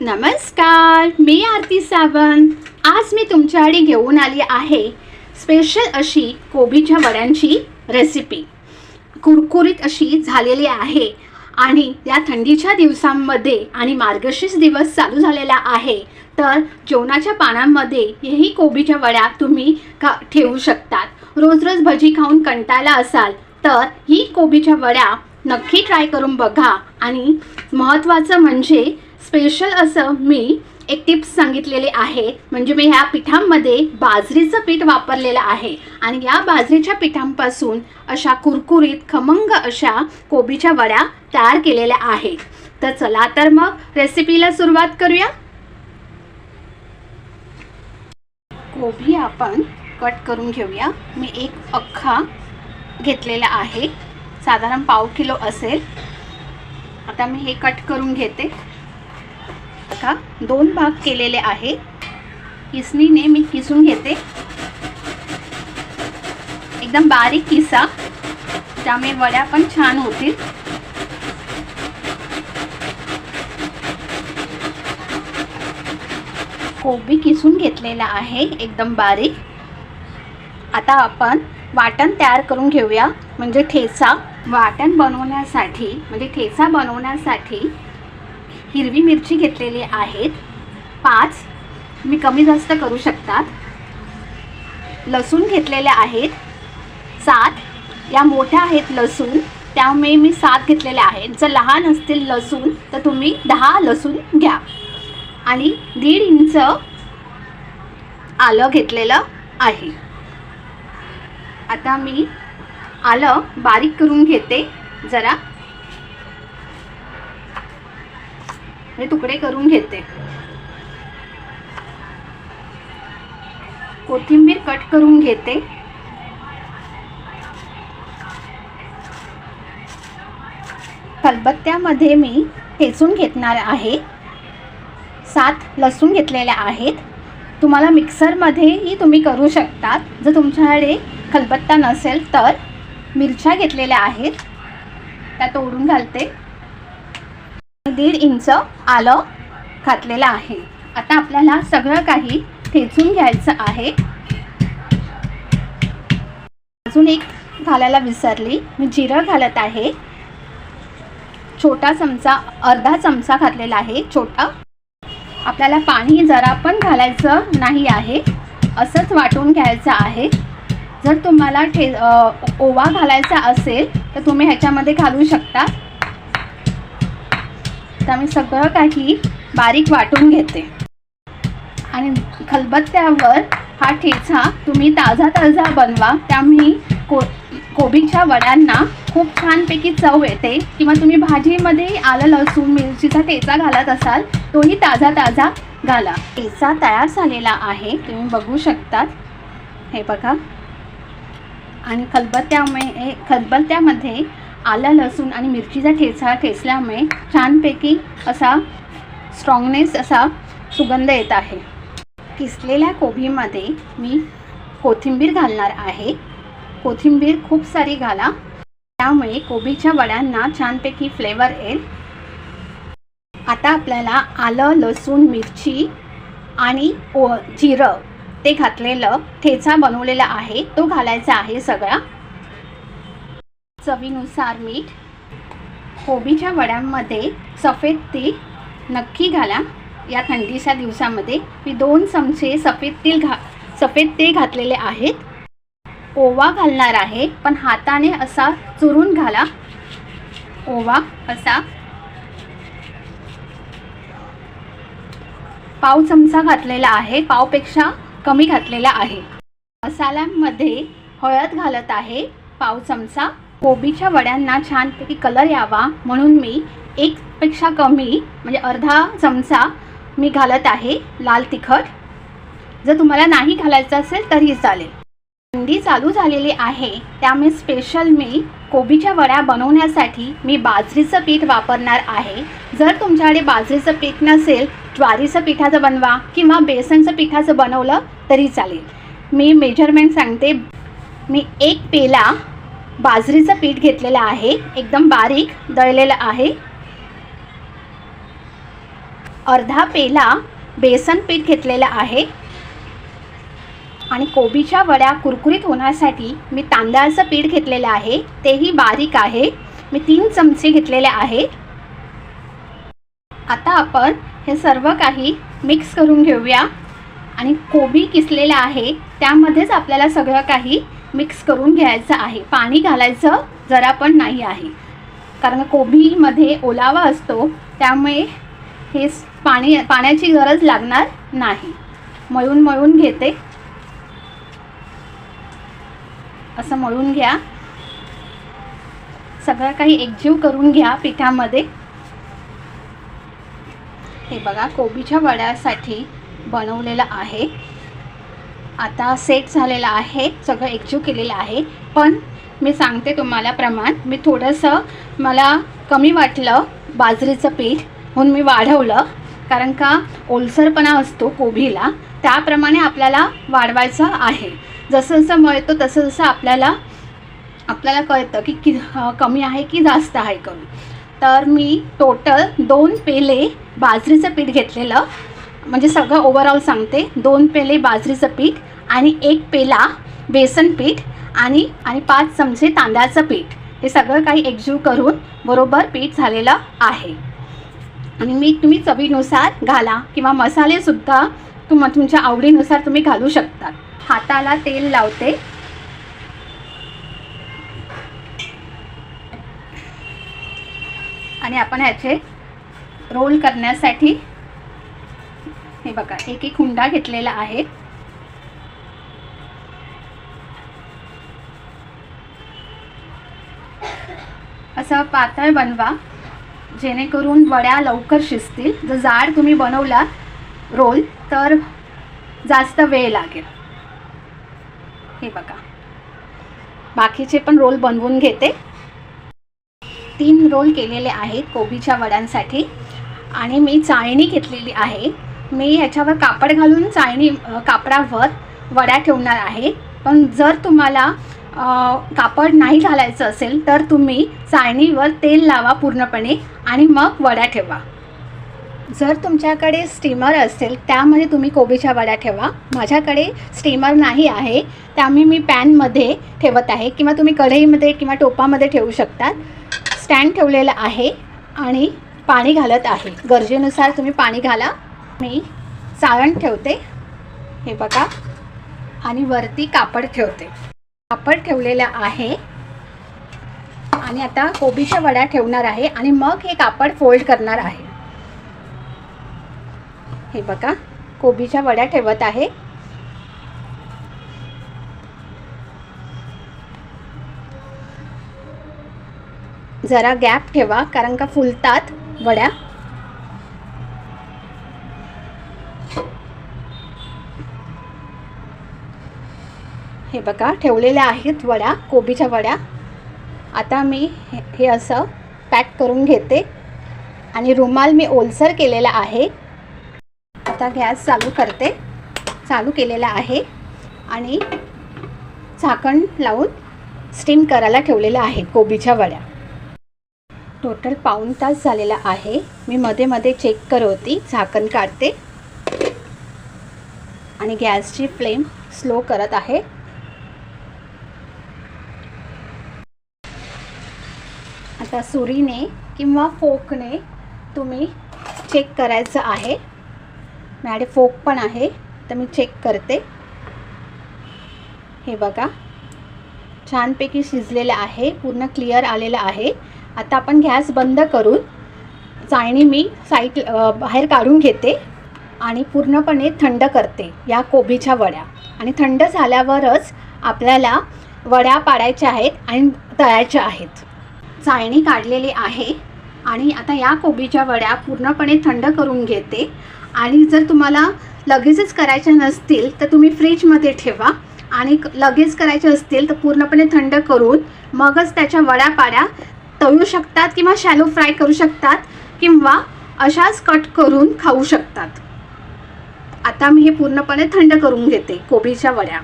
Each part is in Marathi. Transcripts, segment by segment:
नमस्कार मी आरती सावंत. आज मी तुमच्याकडे घेऊन आली आहे स्पेशल अशी कोबीच्या वड्यांची रेसिपी कुरकुरीत अशी झालेली आहे आणि या थंडीच्या दिवसांमध्ये आणि मार्गशीर्ष दिवस चालू झालेला आहे तर जेवणाच्या पानांमध्ये ही कोबीच्या वड्या तुम्ही का ठेवू शकतात. रोज रोज भजी खाऊन कंटाळला असाल तर ही कोबीच्या वड्या नक्की ट्राय करून बघा. आणि महत्त्वाचं म्हणजे स्पेशल असं मी एक टिप्स सांगितलेले आहे. म्हणजे मी ह्या पिठांमध्ये बाजरीचं पीठ वापरलेलं आहे. आणि या बाजरीच्या पिठांपासून अशा कुरकुरीत खमंग अशा कोबीच्या वड्या तयार केलेल्या आहेत. तर चला तर मग रेसिपीला सुरुवात करूया. कोबी आपण कट करून घेऊया. मी एक अख्खा घेतलेला आहे. साधारण पाव किलो असेल. आता मी हे कट करून घेते. का? दोन भाग केलेले आहे. किसणीने मी किसून घेते. एकदम बारीक किसा. त्यामुळे वड्या पण छान होतील. कोबी किसून घेतलेला आहे. एकदम बारीक. आता आपण वाटण तयार करून घेऊया. म्हणजे ठेचा. वाटण बनवण्यासाठी म्हणजे ठेचा बनवण्यासाठी हिरवी मिरची घेतलेली आहेत. पाच मी कमी जास्त करू शकतात. लसूण घेतलेल्या आहेत. सात या मोठ्या आहेत लसूण त्यामुळे मी सात घेतलेल्या आहेत. जर लहान असतील लसूण तर तुम्ही दहा लसूण घ्या. आणि दीड इंच आलं घेतलेलं आहे. आता मी आलं बारीक करून घेते. जरा हे तुकडे करून घेते. कोथिंबीर कट करून घेते. खलबत्त्यामध्ये मी ठेचून घेतणार आहे. सात लसूण घेतलेल्या आहेत. तुम्हाला मिक्सरमध्येही तुम्ही करू शकतात. जर तुमच्याकडे खलबत्ता नसेल तर मिरच्या घेतलेल्या आहेत. त्या तोडून घालते. दीड इंच आलं घातलेलं आहे. आता आपल्याला सगळं काही ठेचून घ्यायचं आहे. अजून एक घालायला विसरली. मी जिरं घालत आहे. छोटा चमचा अर्धा चमचा घातलेला आहे. छोटा. आपल्याला पाणी जरा पण घालायचं नाही आहे. असंच वाटून घ्यायचं आहे. जर तुम्हाला ठे ओवा घालायचा असेल तर तुम्ही ह्याच्यामध्ये घालू शकता. तर मी सगळं काही बारीक वाटून घेते. आणि खलबत्त्यावर हा ठेचा तुम्ही ताजा ताजा बनवा. त्यामुळे को कोबीच्या वड्यांना खूप छानपैकी चव येते. किंवा तुम्ही भाजीमध्ये आलं लसूण मिरचीचा ठेचा घालत असाल तोही ताजा ताजा घाला. ठेचा तयार झालेला आहे. तुम्ही बघू शकतात. हे बघा. आणि खलबत्त्यामुळे खलबत्त्यामध्ये आलं लसूण आणि मिरचीचा ठेचा ठेचल्यामुळे छानपैकी असा स्ट्रॉंगनेस असा सुगंध येत आहे. किसलेल्या कोबीमध्ये मी कोथिंबीर घालणार आहे. कोथिंबीर खूप सारी घाला. त्यामुळे कोबीच्या वड्यांना छानपैकी फ्लेवर येईल. आता आपल्याला आलं लसूण मिरची आणि ओ जिरं ते घातलेलं ठेचा बनवलेला आहे. तो घालायचा आहे सगळा. चवीनुसार मीठ कोबीच्या वड्यांमध्ये सफेद तीळ नक्की घाला. या थंडीच्या दिवसामध्ये मी दोन चमचे सफेद तीळ घा सफेद तीळ घातलेले आहेत. ओवा घालणार आहे पण हाताने असा चुरून घाला. ओवा असा. पाव चमचा घातलेला आहे पावपेक्षा कमी घातलेला आहे. मसाल्यांमध्ये हळद घालत आहे पाव चमचा. कोबीच्या वड्यांना छानपैकी कलर यावा. म्हणून मी एकपेक्षा कमी म्हणजे अर्धा चमचा मी घालत आहे लाल तिखट. जर तुम्हाला नाही घालायचं असेल तरी चालेल. थंडी चालू झालेली आहे त्यामुळे स्पेशल मी कोबीच्या वड्या बनवण्यासाठी मी बाजरीचं पीठ वापरणार आहे. जर तुमच्याकडे बाजरीचं पीठ नसेल ज्वारीचं पिठाचं बनवा किंवा बेसनचं पिठाचं बनवलं तरी चालेल. मी मेजरमेंट सांगते. मी एक पेला बाजरीचं पीठ घेतलेलं आहे. एकदम बारीक दळलेलं आहे. अर्धा पेला बेसन पीठ घेतलेलं आहे. आणि कोबीच्या वड्या कुरकुरीत होण्यासाठी मी तांदळाचं पीठ घेतलेलं आहे. तेही बारीक आहे. मी तीन चमचे घेतलेले आहे. आता आपण हे सर्व काही मिक्स करून घेऊया. आणि कोबी किसलेला आहे त्यामध्येच आपल्याला सगळं काही मिक्स करून घ्यायचं आहे. पाणी घालायचं जरा पण नाही आहे. कारण कोबीमध्ये ओलावा असतो त्यामुळे हे पाणी पाण्याची गरज लागणार नाही. मळून मळून घेते. असं मळून घ्या. सगळं काही एकजीव करून घ्या पिठामध्ये. हे बघा कोबीच्या वड्यासाठी बनवलेलं आहे. आता सेट झालेला आहे. सगळं एकजू केलेलं आहे. पण मी सांगते तुम्हाला प्रमाण. मी थोडंसं मला कमी वाटलं बाजरीचं पीठ. म्हणून मी वाढवलं. कारण का ओलसरपणा असतो कोबीला. त्याप्रमाणे आपल्याला वाढवायचं आहे. जसं जसं मळतो तसं जसं आपल्याला आपल्याला कळतं की कि कमी आहे की जास्त आहे कमी. तर मी टोटल दोन पेले बाजरीचं पीठ घेतलेलं. म्हणजे सगळं ओवरऑल सांगते. दोन पेले बाजरीचं पीठ आणि एक पेला बेसन पीठ आणि आणि पाच चमचे तांदळाचं पीठ. हे सगळं काही एकजीव करून बरोबर पीठ झालेलं आहे. आणि मी तुम्ही चवीनुसार घाला किंवा मसालेसुद्धा तुम तुमच्या आवडीनुसार तुम्ही घालू शकता. हाताला तेल लावते. आणि आपण ह्याचे रोल करण्यासाठी हे बघा एक एक हुंडा घेतलेला आहे. असं पातळ बनवा जेणेकरून वड्या लवकर शिजतील. जर जाड तुम्ही बनवला रोल तर जास्त वेळ लागेल. हे बघा. बाकीचे पण रोल बनवून घेते. तीन रोल केलेले आहेत कोबीच्या वड्यांसाठी. आणि मी चाळणी घेतलेली आहे. मी ह्याच्यावर कापड घालून चाळणी कापडावर वड्या ठेवणार आहे. पण जर तुम्हाला कापड नाही घालायचं असेल तर तुम्ही चाळणीवर तेल लावा पूर्णपणे आणि मग वड्या ठेवा. जर तुमच्याकडे स्टीमर असेल त्यामध्ये तुम्ही कोबीच्या वड्या ठेवा. माझ्याकडे स्टीमर नाही आहे. त्यामुळे मी पॅनमध्ये ठेवत आहे किंवा तुम्ही कढईमध्ये किंवा टोपामध्ये ठेवू शकता स्टँड ठेवलेलं आहे आणि पाणी घालत आहे. गरजेनुसार तुम्ही पाणी घाला. मी चाळण ठेवते. हे बघा. आणि वरती कापड ठेवते. कापड ठेवलेलं आहे. आणि आता कोबीच्या वड्या ठेवणार आहे. आणि मग हे कापड फोल्ड करणार आहे. हे बघा. कोबीच्या वड्या ठेवत आहे. जरा गॅप ठेवा कारण का फुलतात वड्या. हे बघा ठेवलेल्या आहेत वड्या कोबीच्या वड्या. आता मी हे हे असं पॅक करून घेते. आणि रुमाल मी ओलसर केलेला आहे. आता गॅस चालू करते. चालू केलेला आहे. आणि झाकण लावून स्टीम करायला ठेवलेलं आहे कोबीच्या वड्या. टोटल पाऊण तास झालेला आहे. मी मध्ये मध्ये चेक करवती झाकण काढते. आणि गॅसची फ्लेम स्लो करत आहे. आता सुरीने किंवा फोकने तुम्ही चेक करायचं आहे. माझ्याकडे फोक पण आहे तर मी चेक करते. हे बघा. छानपैकी शिजलेलं आहे पूर्ण क्लिअर आलेलं आहे. आता आपण गॅस बंद करून चाळणी मी साईट बाहेर काढून घेते आणि पूर्णपणे थंड करते या कोबीच्या वड्या. आणि थंड झाल्यावरच आपल्याला वड्या पाडायच्या आहेत आणि तळायच्या आहेत. चाळणी काढलेली आहे आणि आता या कोबीच्या वड्या पूर्णपणे थंड करून घेते. आणि जर तुम्हाला लगेचच करायच्या नसतील तर तुम्ही फ्रीजमध्ये ठेवा. आणि लगेच करायचे असतील तर पूर्णपणे थंड करून मगच त्याच्या वड्या पाड्या तळू शकतात किंवा शॅलो फ्राय करू शकतात किंवा अशाच कट करून खाऊ शकतात. आता मी हे पूर्णपणे थंड करून घेते कोबीच्या वड्या.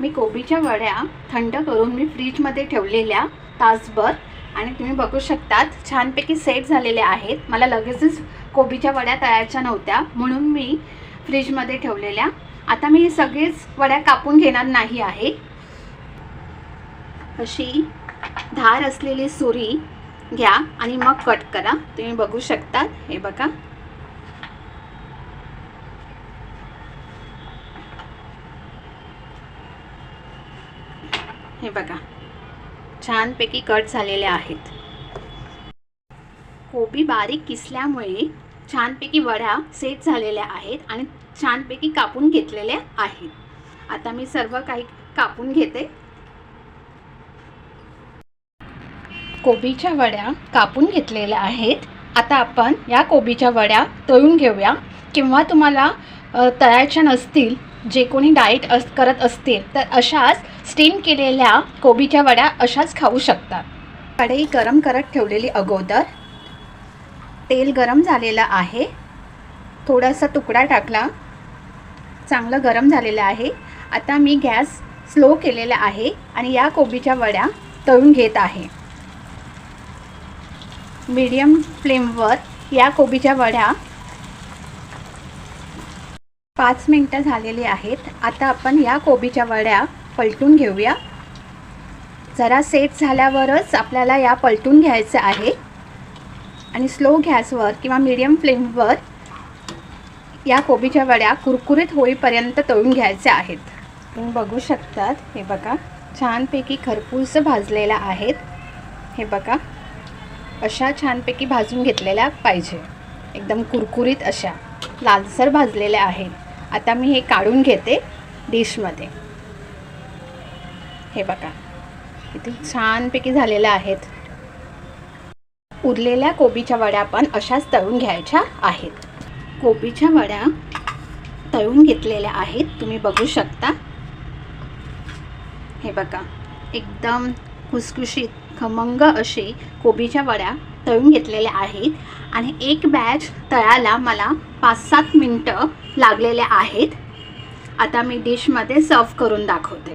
मी कोबीच्या वड्या थंड करून मी फ्रीजमध्ये ठेवलेल्या तासभर आणि तुम्ही बघू शकतात छानपैकी सेट झालेले आहेत. मला लगेचच कोबीच्या वड्या तळायच्या नव्हत्या म्हणून मी फ्रीजमध्ये ठेवलेल्या. आता मी सगळेच वड्या कापून घेणार नाही आहे. अशी धार असलेली सुरी घ्या आणि मग कट करा. तुम्ही बघू शकता हे बघा. हे बघा. छानपैकी कट झालेले आहेत. कोबी बारीक किसल्यामुळे छानपैकी वड्या सेट झालेल्या आहेत आणि छानपैकी कापून घेतलेल्या आहेत. आता मी सर्व काही कापून घेते. कोबीच्या वड्या कापून घेतलेल्या आहेत. आता आपण या कोबीच्या वड्या तळून घेऊया. किंवा तुम्हाला तळायच्या नसतील जे कोणी डाएट अस करत असतील तर अशाच स्टीम केलेल्या कोबीच्या वड्या अशाच खाऊ शकतात. कढई गरम करत ठेवलेली अगोदर तेल गरम झालेलं आहे. थोडासा तुकडा टाकला. चांगलं गरम झालेलं आहे. आता मी गॅस स्लो केलेला आहे आणि या कोबीच्या वड्या तळून घेत आहे. मीडियम फ्लेमवर या कोबीच्या वड्या पाच मिनटं झालेली आहेत. आता आपण या कोबीच्या वड्या पलटून घेऊया. जरा सेट झाल्यावरच आपल्याला या पलटून घ्यायचं आहे. आणि स्लो गॅसवर किंवा मीडियम फ्लेमवर या कोबीच्या वड्या कुरकुरीत होईपर्यंत तळून घ्यायच्या आहेत. तुम्ही बघू शकतात हे बघा छानपैकी खरपूस भाजलेल्या आहेत. हे बघा अशा छानपैकी भाजून घेतलेल्या पाहिजे. एकदम कुरकुरीत अशा लालसर भाजलेल्या आहेत. आता मी हे काढून घेते डिशमध्ये. हे बघा किती छानपैकी झालेल्या आहेत. उरलेल्या कोबीच्या वड्या पण अशाच तळून घ्यायच्या आहेत. कोबीच्या वड्या तळून घेतलेल्या आहेत तुम्ही बघू शकता. हे बघा एकदम खुसखुशीत खमंग अशी कोबीच्या वड्या तळून घेतलेले आहेत आणि एक बॅच तळायला मला पाच सात मिनटं लागलेले आहेत. आता मी डिशमध्ये सर्व करून दाखवते.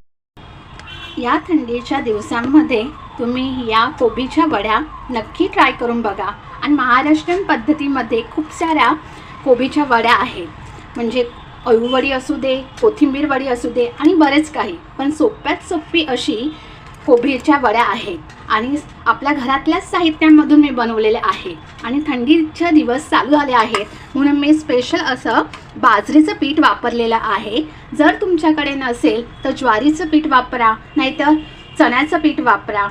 या थंडीच्या दिवसांमध्ये तुम्ही या कोबीच्या वड्या नक्की ट्राय करून बघा. आणि महाराष्ट्रीयन पद्धतीमध्ये खूप साऱ्या कोबीच्या वड्या आहेत. म्हणजे अळूवडी असू दे कोथिंबीर वडी असू दे आणि बरेच काही. पण सोप्यात सोपी अशी कोबीच्या वड्या आहेत. आणि आपल्या घरातल्याच साहित्यांमधून मी बनवलेले आहे. आणि थंडीचे दिवस चालू आले आहेत. म्हणून मी स्पेशल असं बाजरीचं पीठ वापरलेलं आहे. जर तुमच्याकडे नसेल तर ज्वारीचं पीठ वापरा नाहीतर चण्याचं पीठ वापरा.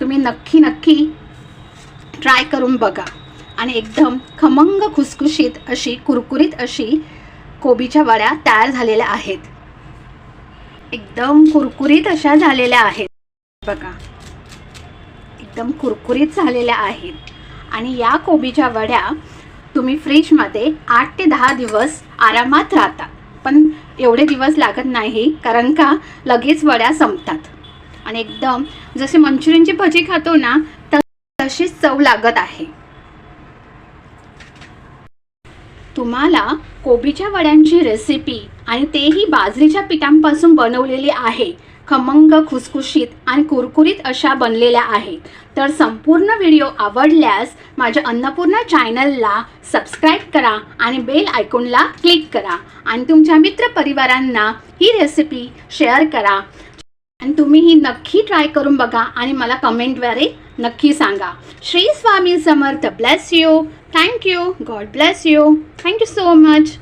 तुम्ही नक्की नक्की ट्राय करून बघा. आणि एकदम खमंग खुसखुशीत अशी कुरकुरीत अशी कोबीच्या वड्या तयार झालेल्या आहेत. एकदम कुरकुरीत अशा झालेल्या आहेत. बघा. एकदम कुरकुरीत झालेल्या आहेत. आणि या कोबीच्या वड्या तुम्ही फ्रीजमध्ये आठ ते दहा दिवस आरामात राहता. पण एवढे दिवस लागत नाही कारण का? लगेच वड्या संपतात. आणि एकदम जसे मंचुरियनची भजी खातो ना तशीच चव लागत आहे. तुम्हाला कोबीच्या वड्यांची रेसिपी आणि तेही बाजरीच्या पिठांपासून बनवलेली आहे. खमंग खुसखुशीत आणि कुरकुरीत अशा बनलेल्या आहेत. तर संपूर्ण व्हिडिओ आवडल्यास माझ्या अन्नपूर्णा चॅनलला सबस्क्राईब करा आणि बेल आयकॉनला क्लिक करा. आणि तुमच्या मित्रपरिवारांना ही रेसिपी शेअर करा. आणि तुम्ही ही नक्की ट्राय करून बघा आणि मला कमेंटद्वारे नक्की सांगा. Shri Swami Samarth. Bless you thank you God bless you thank you so much